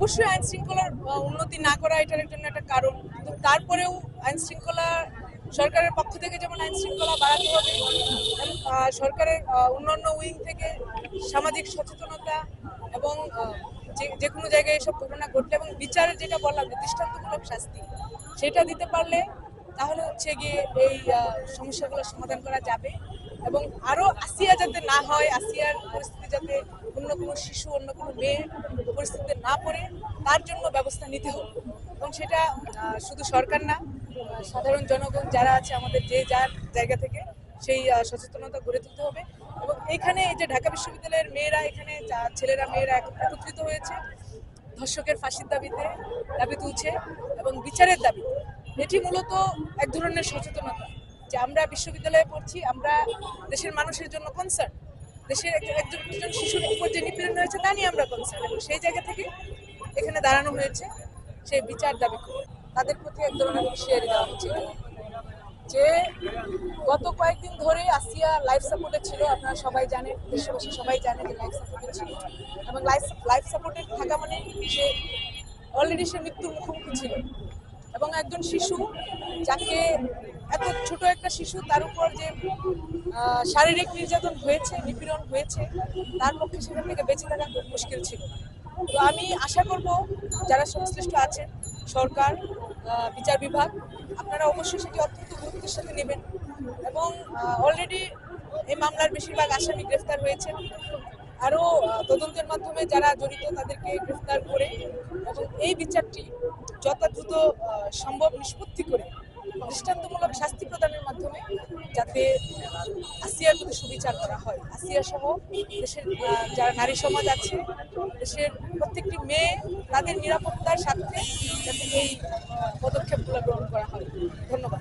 অবশ্যই আইন শৃঙ্খলার উন্নতি না করা এটার জন্য একটা কারণ। কিন্তু তারপরেও আইন শৃঙ্খলা সরকারের পক্ষ থেকে যেমন আইন শৃঙ্খলা বাড়াতে হবে সরকারের অন্যান্য উইং থেকে সামাজিক সচেতনতা এবং যে কোনো জায়গায় এসব ঘটনা ঘটলে এবং বিচারের যেটা বললাম যে দৃষ্টান্তমূলক শাস্তি, সেটা দিতে পারলে তাহলে হচ্ছে গিয়ে এই সমস্যাগুলো সমাধান করা যাবে এবং আরও আসিয়া যাতে না হয়, আসিয়ার পরিস্থিতি যাতে অন্য কোনো শিশু, অন্য কোনো মেয়ে পরিস্থিতিতে না পড়ে, তার জন্য ব্যবস্থা নিতে হবে। এবং সেটা শুধু সরকার না, সাধারণ জনগণ যারা আছে আমাদের যে যার জায়গা থেকে সেই সচেতনতা গড়ে তুলতে হবে। এবং এখানে এই যে ঢাকা বিশ্ববিদ্যালয়ের মেয়েরা, এখানে ছেলেরা, মেয়েরা এক- একত্রিত হয়েছে, ধর্ষকের ফাঁসির দাবিতে দাবি তুলছে এবং বিচারের দাবি। এটি মূলত এক ধরনের সচেতনতা যে আমরা বিশ্ববিদ্যালয়ে পড়ছি, আমরা দেশের মানুষের জন্য কনসার্ন দেশের একজন একজন শিশুর উপর যে নিপীড়ন হয়েছে তা নিয়ে আমরা কনসার্ন এবং সেই জায়গা থেকে এখানে দাঁড়ানো হয়েছে, সেই বিচার দাবি করে। তাদের প্রতি এক ধরনের হুঁশিয়ারি দেওয়া হচ্ছে। যে গত কয়েকদিন ধরে আসিয়া লাইফ সাপোর্টে ছিল, আপনারা সবাই জানেন, দেশবাসী সবাই জানে যে লাইফ সাপোর্টে ছিল। এবং লাইফ লাইফ সাপোর্টে থাকা মানে সে অলরেডি সে মৃত্যুর মুখোমুখি ছিল। এবং একজন শিশু যাকে এত ছোট একটা শিশু তার উপর যে শারীরিক নির্যাতন হয়েছে নিপীড়ন হয়েছে তার পক্ষে সেখান থেকে বেঁচে থাকা খুব মুশকিল ছিল। তো আমি আশা করব যারা সংশ্লিষ্ট আছেন সরকার বিচার বিভাগ আপনারা অবশ্যই সেটি অত্যন্ত গুরুত্বের সাথে নেবেন। এবং অলরেডি এই মামলার বেশিরভাগ আসামি গ্রেফতার হয়েছে। আরও তদন্তের মাধ্যমে যারা জড়িত তাদেরকে গ্রেফতার করে এবং এই বিচারটি যথাদ্রুত আহ, সম্ভব নিষ্পত্তি করে দৃষ্টান্তমূলক শাস্তি প্রদানের মাধ্যমে যাতে আসিয়ার প্রতি সুবিচার করা হয়। আসিয়া সহ দেশের যারা নারী সমাজ আছে, দেশের প্রত্যেকটি মেয়ে তাদের নিরাপত্তার স্বার্থে যাতে এই পদক্ষেপগুলো গ্রহণ করা হয়। ধন্যবাদ।